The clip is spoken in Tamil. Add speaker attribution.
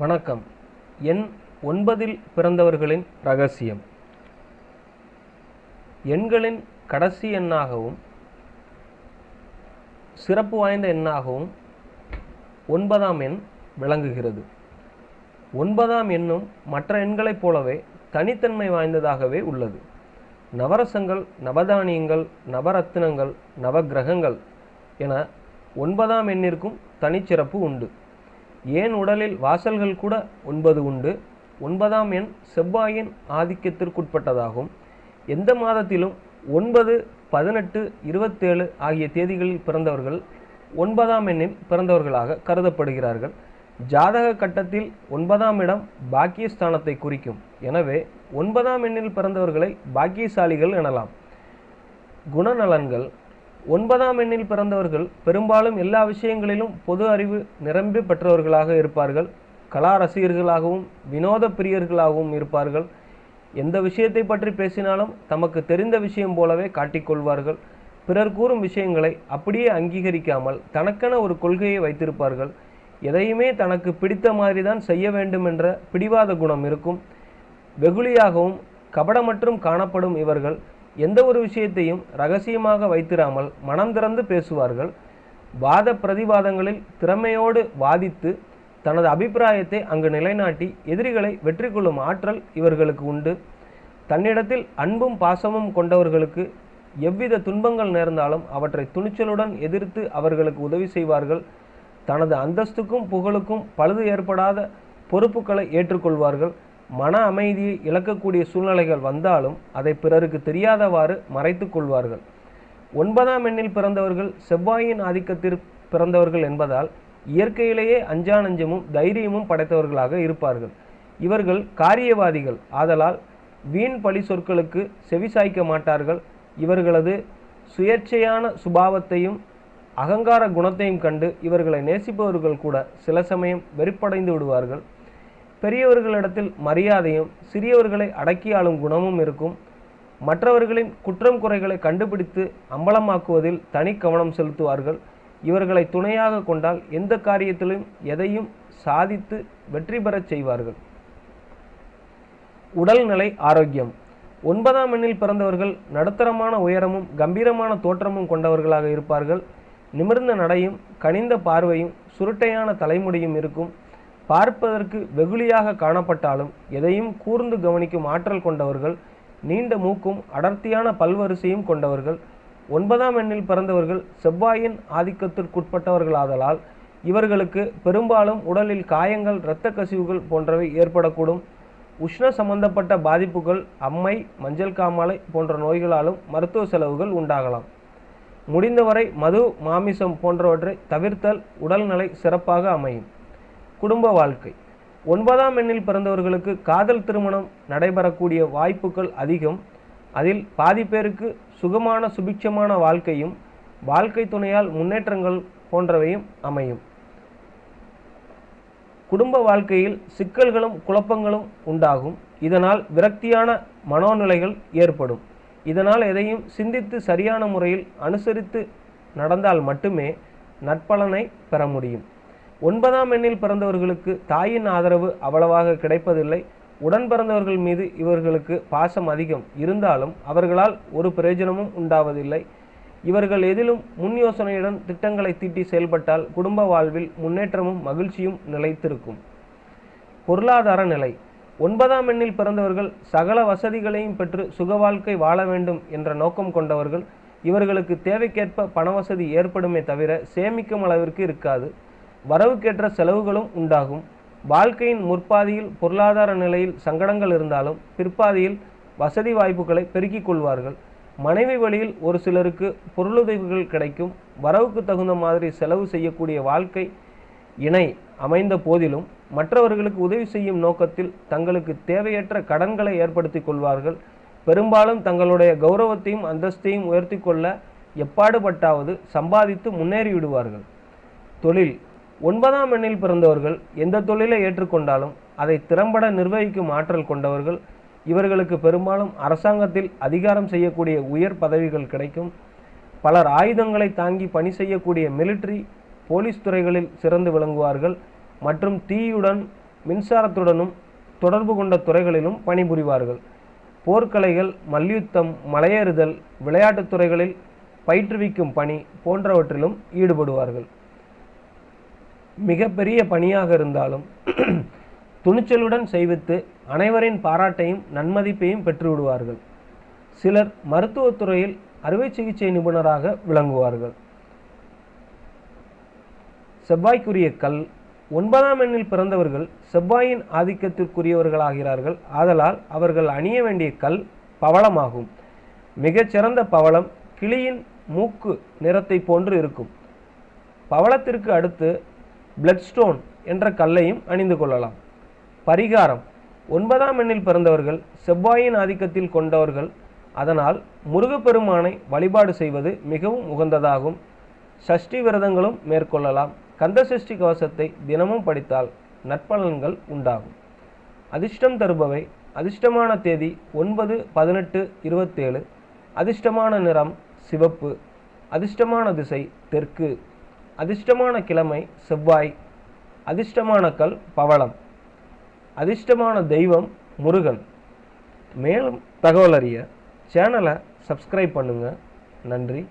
Speaker 1: வணக்கம். எண் ஒன்பதில் பிறந்தவர்களின் ரகசியம். எண்களின் கடைசி எண்ணாகவும் சிறப்பு வாய்ந்த எண்ணாகவும் ஒன்பதாம் எண் விளங்குகிறது. ஒன்பதாம் எண்ணும் மற்ற எண்களைப் போலவே தனித்தன்மை வாய்ந்ததாகவே உள்ளது. நவரசங்கள் நவதானியங்கள் நவரத்தினங்கள் நவக்கிரகங்கள் என ஒன்பதாம் எண்ணிற்கும் தனிச்சிறப்பு உண்டு. ஏன் உடலில் வாசல்கள் கூட ஒன்பது உண்டு? ஒன்பதாம் எண் செவ்வாயின் ஆதிக்கத்திற்குட்பட்டதாகும். எந்த மாதத்திலும் ஒன்பது பதினெட்டு இருபத்தேழு ஆகிய தேதிகளில் பிறந்தவர்கள் ஒன்பதாம் எண்ணில் பிறந்தவர்களாக கருதப்படுகிறார்கள். ஜாதக கட்டத்தில் ஒன்பதாம் இடம் பாக்கியஸ்தானத்தை குறிக்கும். எனவே ஒன்பதாம் எண்ணில் பிறந்தவர்களை பாக்கியசாலிகள் எனலாம். குணநலன்கள் ஒன்பதாம் எண்ணில் பிறந்தவர்கள் பெரும்பாலும் எல்லா விஷயங்களிலும் பொது அறிவு நிரம்பி பெற்றவர்களாக இருப்பார்கள். கலா ரசிகர்களாகவும் வினோத பிரியர்களாகவும் இருப்பார்கள். எந்த விஷயத்தை பற்றி பேசினாலும் தமக்கு தெரிந்த விஷயம் போலவே காட்டிக்கொள்வார்கள் பிறர் கூறும் விஷயங்களை அப்படியே அங்கீகரிக்காமல் தனக்கென ஒரு கொள்கையை வைத்திருப்பார்கள். எதையுமே தனக்கு பிடித்த மாதிரி தான் செய்ய வேண்டும் என்ற பிடிவாத குணம் இருக்கும். வெகுளியாகவும் கபடமற்றும் காணப்படும் இவர்கள் எந்த ஒரு விஷயத்தையும் ரகசியமாக வைத்திராமல் மனம் திறந்து பேசுவார்கள். வாத பிரதிவாதங்களில் திறமையோடு வாதித்து தனது அபிப்பிராயத்தை அங்கு நிலைநாட்டி எதிரிகளை வெற்றி கொள்ளும் ஆற்றல் இவர்களுக்கு உண்டு. தன்னிடத்தில் அன்பும் பாசமும் கொண்டவர்களுக்கு எவ்வித துன்பங்கள் நேர்ந்தாலும் அவற்றை துணிச்சலுடன் எதிர்த்து அவர்களுக்கு உதவி செய்வார்கள். தனது அந்தஸ்துக்கும் புகழுக்கும் பழுது ஏற்படாத பொறுப்புகளை ஏற்றுக்கொள்வார்கள். மன அமைதியை இழக்கக்கூடிய சூழ்நிலைகள் வந்தாலும் அதை பிறருக்கு தெரியாதவாறு மறைத்து கொள்வார்கள். ஒன்பதாம் எண்ணில் பிறந்தவர்கள் செவ்வாயின் ஆதிக்கத்தில் பிறந்தவர்கள் என்பதால் இயற்கையிலேயே அஞ்சா நஞ்சமும் தைரியமும் படைத்தவர்களாக இருப்பார்கள். இவர்கள் காரியவாதிகள். ஆதலால் வீண் பழி சொற்களுக்கு செவிசாய்க்க மாட்டார்கள். இவர்களது சுயேட்சையான சுபாவத்தையும் அகங்கார குணத்தையும் கண்டு இவர்களை நேசிப்பவர்கள் கூட சில சமயம் வெறுப்படைந்து விடுவார்கள். பெரியவர்களிடத்தில் மரியாதையும் சிறியவர்களை அடக்கி ஆளும் குணமும் இருக்கும். மற்றவர்களின் குற்றம் குறைகளை கண்டுபிடித்து அம்பலமாக்குவதில் தனி கவனம் செலுத்துவார்கள். இவர்களை துணையாக கொண்டால் எந்த காரியத்திலும் எதையும் சாதித்து வெற்றி பெறச் செய்வார்கள். உடல்நிலை ஆரோக்கியம். ஒன்பதாம் எண்ணில் பிறந்தவர்கள் நடுத்தரமான உயரமும் கம்பீரமான தோற்றமும் கொண்டவர்களாக இருப்பார்கள். நிமிர்ந்த நடையும் கனிந்த பார்வையும் சுருட்டையான தலைமுடியும் இருக்கும். பார்ப்பதற்கு வெகுளியாக காணப்பட்டாலும் எதையும் கூர்ந்து கவனிக்கும் ஆற்றல் கொண்டவர்கள் நீண்ட மூக்கும் அடர்த்தியான பல்வரிசையும் கொண்டவர்கள் ஒன்பதாம் எண்ணில் பிறந்தவர்கள் செவ்வாயின் ஆதிக்கத்திற்குட்பட்டவர்களாதலால் இவர்களுக்கு பெரும்பாலும் உடலில் காயங்கள் இரத்த கசிவுகள் போன்றவை ஏற்படக்கூடும். உஷ்ண சம்பந்தப்பட்ட பாதிப்புகள் அம்மை மஞ்சள் காமாலை போன்ற நோய்களாலும் மருத்துவ செலவுகள் உண்டாகலாம். முடிந்தவரை மது மாமிசம் போன்றவற்றை தவிர்த்தல் உடல்நிலை சிறப்பாக அமையும். குடும்ப வாழ்க்கை. ஒன்பதாம் எண்ணில் பிறந்தவர்களுக்கு காதல் திருமணம் நடைபெறக்கூடிய வாய்ப்புகள் அதிகம். அதில் பாதி பேருக்கு சுகமான சுபிட்சமான வாழ்க்கையும் வாழ்க்கை துணையால் முன்னேற்றங்கள் போன்றவையும் அமையும். குடும்ப வாழ்க்கையில் சிக்கல்களும் குழப்பங்களும் உண்டாகும். இதனால் விரக்தியான மனோநிலைகள் ஏற்படும். இதனால் எதையும் சிந்தித்து சரியான முறையில் அனுசரித்து நடந்தால் மட்டுமே நற்பலனை பெற முடியும். ஒன்பதாம் எண்ணில் பிறந்தவர்களுக்கு தாயின் ஆதரவு அவ்வளவாக கிடைப்பதில்லை. உடன் பிறந்தவர்கள் மீது இவர்களுக்கு பாசம் அதிகம். இருந்தாலும் அவர்களால் ஒரு பிரயோஜனமும் உண்டாவதில்லை. இவர்கள் எதிலும் முன் யோசனையுடன் திட்டங்களை தீட்டி செயல்பட்டால் குடும்ப வாழ்வில் முன்னேற்றமும் மகிழ்ச்சியும் நிலைத்திருக்கும். பொருளாதார நிலை. ஒன்பதாம் எண்ணில் பிறந்தவர்கள் சகல வசதிகளையும் பெற்று சுக வாழ்க்கை வாழ வேண்டும் என்ற நோக்கம் கொண்டவர்கள். இவர்களுக்கு தேவைக்கேற்ப பணவசதி ஏற்படுமே தவிர சேமிக்கும் அளவிற்கு இருக்காது. வரவுக்கேற்ற செலவுகளும் உண்டாகும். வாழ்க்கையின் முற்பாதியில் பொருளாதார நிலையில் சங்கடங்கள் இருந்தாலும் பிற்பாதியில் வசதி வாய்ப்புகளை பெருக்கிக் கொள்வார்கள். மனைவி வழியில் ஒரு சிலருக்கு பொருளுதவிகள் கிடைக்கும். வரவுக்கு தகுந்த மாதிரி செலவு செய்யக்கூடிய வாழ்க்கை இணை அமைந்த போதிலும் மற்றவர்களுக்கு உதவி செய்யும் நோக்கத்தில் தங்களுக்கு தேவையற்ற கடன்களை ஏற்படுத்தி கொள்வார்கள். பெரும்பாலும் தங்களுடைய கௌரவத்தையும் அந்தஸ்தையும் உயர்த்தி கொள்ள எப்பாடுபட்டாவது சம்பாதித்து முன்னேறி விடுவார்கள் தொழில் ஒன்பதாம் எண்ணில் பிறந்தவர்கள் எந்த தொழிலை ஏற்றுக்கொண்டாலும் அதை திறம்பட நிர்வகிக்கும் ஆற்றல் கொண்டவர்கள் இவர்களுக்கு பெரும்பாலும் அரசாங்கத்தில் அதிகாரம் செய்யக்கூடிய உயர் பதவிகள் கிடைக்கும். பலர் ஆயுதங்களை தாங்கி பணி செய்யக்கூடிய மிலிட்ரி போலீஸ் துறைகளில் சிறந்து விளங்குவார்கள் மற்றும் தீயுடன் மின்சாரத்துடனும் தொடர்பு கொண்ட துறைகளிலும் பணிபுரிவார்கள். போர்க்கலைகள் மல்யுத்தம் மலையேறுதல் விளையாட்டுத் துறைகளில் பயிற்றுவிக்கும் பணி போன்றவற்றிலும் ஈடுபடுவார்கள். மிகப்பெரிய பணியாக இருந்தாலும் துணிச்சலுடன் செய்வித்து அனைவரின் பாராட்டையும் நன்மதிப்பையும் பெற்றுவிடுவார்கள். சிலர் மருத்துவத்துறையில் அறுவை சிகிச்சை நிபுணராக விளங்குவார்கள். செவ்வாய்க்குரிய கல் ஒன்பதாம் எண்ணில் பிறந்தவர்கள் செவ்வாயின் ஆதிக்கத்திற்குரியவர்களாகிறார்கள். ஆதலால் அவர்கள் அணிய வேண்டிய கல் பவளமாகும். மிகச்சிறந்த பவளம் கிளியின் மூக்கு நிறத்தை போன்று இருக்கும். பவளத்திற்கு அடுத்து பிளட்ஸ்டோன் என்ற கல்லையும் அணிந்து கொள்ளலாம். பரிகாரம். ஒன்பதாம் எண்ணில் பிறந்தவர்கள் செவ்வாயின் ஆதிக்கத்தில் கொண்டவர்கள். அதனால் முருகப்பெருமானை வழிபாடு செய்வது மிகவும் உகந்ததாகும். சஷ்டி விரதங்களும் மேற்கொள்ளலாம். கந்த சஷ்டி கவசத்தை தினமும் படித்தால் நற்பலன்கள் உண்டாகும். அதிர்ஷ்டம் தருபவை. அதிர்ஷ்டமான தேதி ஒன்பது பதினெட்டு இருபத்தேழு. அதிர்ஷ்டமான நிறம் சிவப்பு. அதிர்ஷ்டமான திசை தெற்கு. அதிர்ஷ்டமான கிழமை செவ்வாய். அதிர்ஷ்டமான கல் பவளம். அதிர்ஷ்டமான தெய்வம் முருகன். மேலும் தகவல் அறிய சேனலை சப்ஸ்கிரைப் பண்ணுங்கள் நன்றி.